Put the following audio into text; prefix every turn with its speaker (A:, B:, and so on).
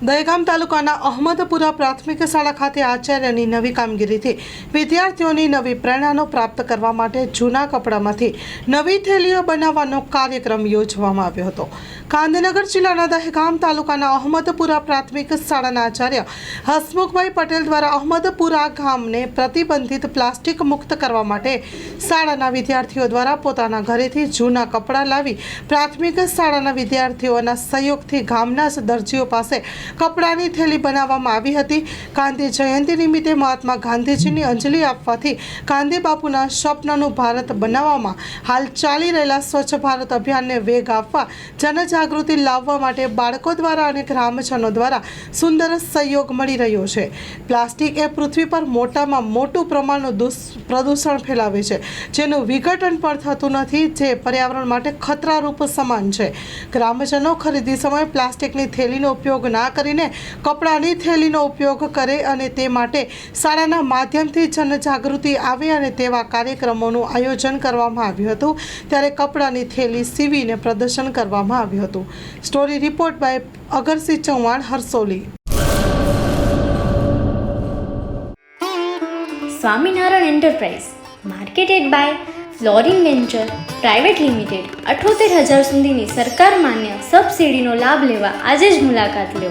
A: દહેગામ તાલુકાના અહમદપુરા પ્રાથમિક શાળા ખાતે આચાર્યની નવી કામગીરીથી વિદ્યાર્થીઓની નવી પ્રેરણાનો પ્રાપ્ત કરવા માટે જૂના કપડામાંથી નવી થેલીઓ બનાવવાનો કાર્યક્રમ યોજવામાં આવ્યો હતો. ગાંધીનગર જિલ્લાના દહેગામ તાલુકાના અહમદપુરા પ્રાથમિક શાળાના આચાર્ય હસમુખભાઈ પટેલ દ્વારા અહમદપુરા ગામને પ્રતિબંધિત પ્લાસ્ટિક મુક્ત કરવા માટે શાળાના વિદ્યાર્થીઓ દ્વારા પોતાના ઘરેથી જૂના કપડાં લાવી પ્રાથમિક શાળાના વિદ્યાર્થીઓના સહયોગથી ગામના દરજીઓ પાસે કપડાની થેલી બનાવવામાં આવી હતી. ગાંધી જયંતિ નિમિત્તે મહાત્મા ગાંધીજીની અંજલિ આપવાથી ગાંધી બાપુના સ્વપ્નનું ભારત બનાવવામાં હાલ ચાલી રહેલા સ્વચ્છ ભારત અભિયાનને વેગ આપવા, જનજાગૃતિ લાવવા માટે બાળકો દ્વારા અને ગ્રામજનો દ્વારા સુંદર સહયોગ મળી રહ્યો છે. પ્લાસ્ટિક એ પૃથ્વી પર મોટામાં મોટું પ્રમાણનું દુષ, પ્રદૂષણ ફેલાવે છે. જેનું વિઘટન પણ થતું નથી, જે પર્યાવરણ માટે ખતરારૂપ સમાન છે. ગ્રામજનો ખરીદી સમયે પ્લાસ્ટિકની થેલીનો ઉપયોગ ના કરીને કપડાની થેલીનો ઉપયોગ કરે અને તે માટે શાળાના માધ્યમથી જનજાગૃતિ આવે અને તેવા કાર્યક્રમોનું આયોજન કરવામાં આવ્યું હતું. ત્યારે કપડાની થેલી સીવીને પ્રદર્શન કરવામાં આવ્યું હતું. Story report by Agarsinh Chauhan, Harsoli.
B: Swaminarayan enterprise, marketed by flooring venture, private limited, અઠોતેર હજાર સુધીની સરકાર માન્ય સબસિડીનો લાભ લેવા આજે જ મુલાકાત લો.